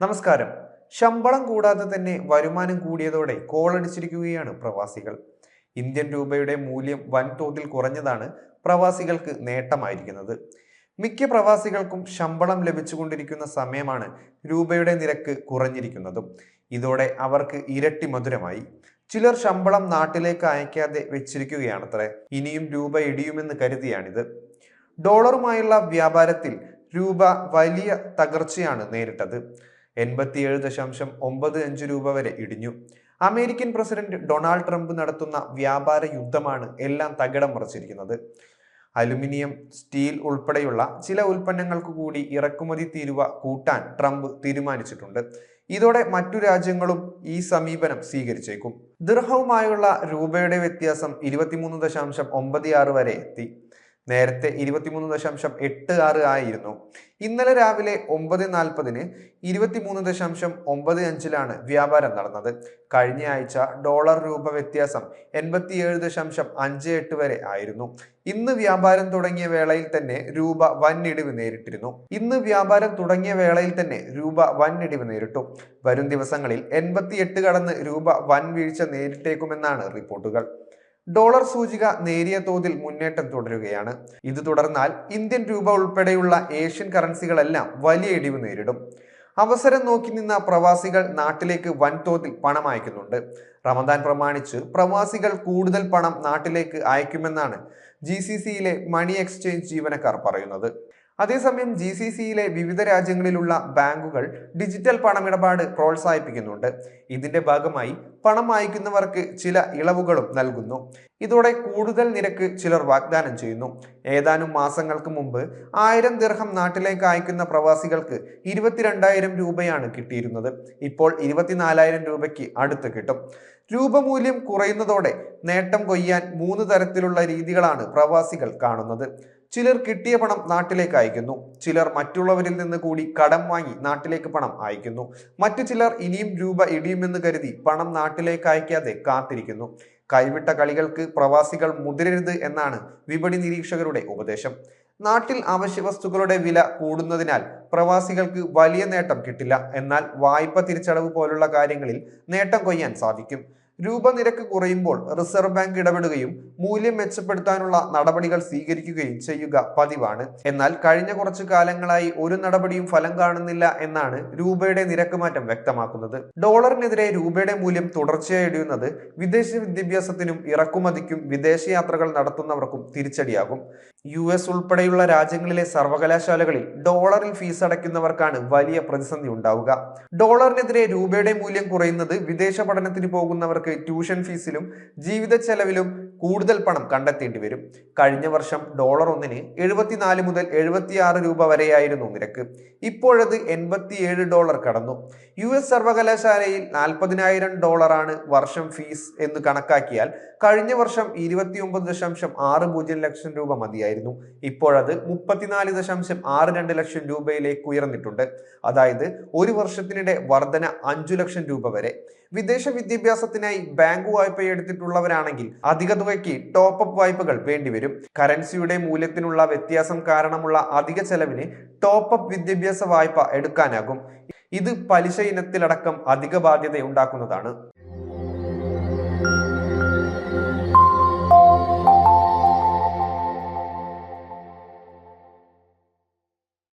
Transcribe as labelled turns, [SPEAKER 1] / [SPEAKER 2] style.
[SPEAKER 1] നമസ്കാരം. ശമ്പളം കൂടാതെ തന്നെ വരുമാനം കൂടിയതോടെ കോളടിച്ചിരിക്കുകയാണ് പ്രവാസികൾ. ഇന്ത്യൻ രൂപയുടെ മൂല്യം വൻതോതിൽ കുറഞ്ഞതാണ് പ്രവാസികൾക്ക് നേട്ടമായിരിക്കുന്നത്. മിക്ക പ്രവാസികൾക്കും ശമ്പളം ലഭിച്ചുകൊണ്ടിരിക്കുന്ന സമയമാണ് രൂപയുടെ നിരക്ക് കുറഞ്ഞിരിക്കുന്നതും. ഇതോടെ അവർക്ക് ഇരട്ടി മധുരമായി. ചിലർ ശമ്പളം നാട്ടിലേക്ക് അയക്കാതെ വെച്ചിരിക്കുകയാണത്രേ. ഇനിയും രൂപ ഇടിയുമെന്ന് കരുതിയാണിത്. ഡോളറുമായുള്ള വ്യാപാരത്തിൽ രൂപ വലിയ തകർച്ചയാണ് നേരിട്ടത്. എൺപത്തിയേഴ് ദശാംശം ഒമ്പത് അഞ്ച് രൂപ വരെ ഇടിഞ്ഞു. അമേരിക്കൻ പ്രസിഡന്റ് ഡൊണാൾഡ് ട്രംപ് നടത്തുന്ന വ്യാപാര യുദ്ധമാണ് എല്ലാം തകിടം മറിച്ചിരിക്കുന്നത്. അലുമിനിയം സ്റ്റീൽ ഉൾപ്പെടെയുള്ള ചില ഉൽപ്പന്നങ്ങൾക്ക് കൂടി ഇറക്കുമതി തീരുവ കൂട്ടാൻ ട്രംപ് തീരുമാനിച്ചിട്ടുണ്ട്. ഇതോടെ മറ്റു രാജ്യങ്ങളും ഈ സമീപനം സ്വീകരിച്ചേക്കും. ദിർഹവുമായുള്ള രൂപയുടെ വ്യത്യാസം ഇരുപത്തിമൂന്ന് ദശാംശം വരെ എത്തി. നേരത്തെ ഇരുപത്തിമൂന്ന് ദശാംശം എട്ട് ആറ് ആയിരുന്നു. ഇന്നലെ രാവിലെ ഒമ്പത് നാൽപ്പതിന് ഇരുപത്തിമൂന്ന് ദശാംശം ഒമ്പത് അഞ്ചിലാണ് വ്യാപാരം നടന്നത്. കഴിഞ്ഞ ആഴ്ച ഡോളർ രൂപ വ്യത്യാസം എൺപത്തിയേഴ് ദശാംശം അഞ്ച് എട്ട് വരെ ആയിരുന്നു. ഇന്ന് വ്യാപാരം തുടങ്ങിയ വേളയിൽ തന്നെ രൂപ വൻ ഇടിവ് നേരിട്ടിരുന്നു. ഇന്ന് വ്യാപാരം തുടങ്ങിയ വേളയിൽ തന്നെ രൂപ വൻ ഇടിവ് നേരിട്ടു. വരും ദിവസങ്ങളിൽ എൺപത്തിയെട്ട് കടന്ന് രൂപ വൻ വീഴ്ച നേരിട്ടേക്കുമെന്നാണ് റിപ്പോർട്ടുകൾ. ഡോളർ സൂചിക നേരിയ തോതിൽ മുന്നേറ്റം തുടരുകയാണ്. ഇത് തുടർന്നാൽ ഇന്ത്യൻ രൂപ ഉൾപ്പെടെയുള്ള ഏഷ്യൻ കറൻസികളെല്ലാം വലിയ ഇടിവ് നേരിടും. അവസരം നോക്കി നിന്ന പ്രവാസികൾ നാട്ടിലേക്ക് വൻതോതിൽ പണം അയക്കുന്നുണ്ട്. റമദാൻ പ്രമാണിച്ച് പ്രവാസികൾ കൂടുതൽ പണം നാട്ടിലേക്ക് അയക്കുമെന്നാണ് ജി സി സിയിലെ മണി എക്സ്ചേഞ്ച് ജീവനക്കാർ പറയുന്നത്. അതേസമയം ജി സി സിയിലെ വിവിധ രാജ്യങ്ങളിലുള്ള ബാങ്കുകൾ ഡിജിറ്റൽ പണമിടപാട് പ്രോത്സാഹിപ്പിക്കുന്നുണ്ട്. ഇതിന്റെ ഭാഗമായി പണം അയക്കുന്നവർക്ക് ചില ഇളവുകളും നൽകുന്നു. ഇതോടെ കൂടുതൽ നിരക്ക് ചിലർ വാഗ്ദാനം ചെയ്യുന്നു. ഏതാനും മാസങ്ങൾക്ക് മുമ്പ് ആയിരം ദീർഘം നാട്ടിലേക്ക് അയക്കുന്ന പ്രവാസികൾക്ക് ഇരുപത്തിരണ്ടായിരം രൂപയാണ് കിട്ടിയിരുന്നത്. ഇപ്പോൾ ഇരുപത്തിനാലായിരം രൂപയ്ക്ക് അടുത്ത് കിട്ടും. രൂപമൂല്യം കുറയുന്നതോടെ നേട്ടം കൊയ്യാൻ മൂന്ന് തരത്തിലുള്ള രീതികളാണ് പ്രവാസികൾ കാണുന്നത്. ചിലർ കിട്ടിയ പണം നാട്ടിലേക്ക് അയക്കുന്നു. ചിലർ മറ്റുള്ളവരിൽ നിന്ന് കൂടി കടം വാങ്ങി നാട്ടിലേക്ക് പണം അയക്കുന്നു. മറ്റു ചിലർ ഇനിയും രൂപ ഇടിയുമെന്ന് കരുതി പണം നാട്ടിലേക്ക് അയക്കാതെ കാത്തിരിക്കുന്നു. കൈവിട്ട കളികൾക്ക് പ്രവാസികൾ മുതിരരുത് എന്നാണ് വിപണി നിരീക്ഷകരുടെ ഉപദേശം. നാട്ടിൽ അവശ്യ വസ്തുക്കളുടെ വില കൂടുന്നതിനാൽ പ്രവാസികൾക്ക് വലിയ നേട്ടം കിട്ടില്ല. എന്നാൽ വായ്പ തിരിച്ചടവ് പോലുള്ള കാര്യങ്ങളിൽ നേട്ടം കൊയ്യാൻ സാധിക്കും. രൂപ നിരക്ക് കുറയുമ്പോൾ റിസർവ് ബാങ്ക് ഇടപെടുകയും മൂല്യം മെച്ചപ്പെടുത്താനുള്ള നടപടികൾ സ്വീകരിക്കുകയും ചെയ്യുക പതിവാണ്. എന്നാൽ കഴിഞ്ഞ കുറച്ചു കാലങ്ങളായി ഒരു നടപടിയും ഫലം കാണുന്നില്ല എന്നാണ് രൂപയുടെ നിരക്ക് മാറ്റം വ്യക്തമാക്കുന്നത്. ഡോളറിനെതിരെ രൂപയുടെ മൂല്യം തുടർച്ചയായി ഇടിയുന്നത് വിദേശ വിദ്യാഭ്യാസത്തിനും ഇറക്കുമതിക്കും വിദേശയാത്രകൾ നടത്തുന്നവർക്കും തിരിച്ചടിയാകും. യു എസ് ഉൾപ്പെടെയുള്ള രാജ്യങ്ങളിലെ സർവകലാശാലകളിൽ ഡോളറിൽ ഫീസ് അടയ്ക്കുന്നവർക്കാണ് വലിയ പ്രതിസന്ധി ഉണ്ടാവുക. ഡോളറിനെതിരെ രൂപയുടെ മൂല്യം കുറയുന്നത് വിദേശ പഠനത്തിന് പോകുന്നവർക്ക് ട്യൂഷൻ ഫീസിലും ജീവിത ചെലവിലും കൂടുതൽ പണം കണ്ടെത്തേണ്ടി വരും. കഴിഞ്ഞ വർഷം ഡോളർ ഒന്നിന് എഴുപത്തിനാല് മുതൽ എഴുപത്തിയാറ് രൂപ വരെയായിരുന്നു നിരക്ക്. ഇപ്പോഴത് എൺപത്തിയേഴ് ഡോളർ കടന്നു. യു എസ് സർവകലാശാലയിൽ നാൽപ്പതിനായിരം ഡോളറാണ് വർഷം ഫീസ് എന്ന് കണക്കാക്കിയാൽ കഴിഞ്ഞ വർഷം ഇരുപത്തിയൊമ്പത് ദശാംശം ആറ് പൂജ്യം ലക്ഷം രൂപ മതിയായിരുന്നു. ഇപ്പോഴത് മുപ്പത്തിനാല് ദശാംശം ആറ് രണ്ട് ലക്ഷം രൂപയിലേക്ക് ഉയർന്നിട്ടുണ്ട്. അതായത് ഒരു വർഷത്തിനിടെ വർധന അഞ്ചു ലക്ഷം രൂപ വരെ. വിദേശ വിദ്യാഭ്യാസത്തിനായി ബാങ്ക് വായ്പ എടുത്തിട്ടുള്ളവരാണെങ്കിൽ അധിക തുകയ്ക്ക് ടോപ്പ് അപ്പ് വായ്പകൾ വേണ്ടിവരും. കറൻസിയുടെ മൂല്യത്തിനുള്ള വ്യത്യാസം കാരണമുള്ള അധിക ചെലവിന് ടോപ്പ് അപ്പ് വിദ്യാഭ്യാസ വായ്പ എടുക്കാനാകും. ഇത് പലിശ ഇനത്തിലടക്കം അധിക ബാധ്യത ഉണ്ടാക്കുന്നതാണ്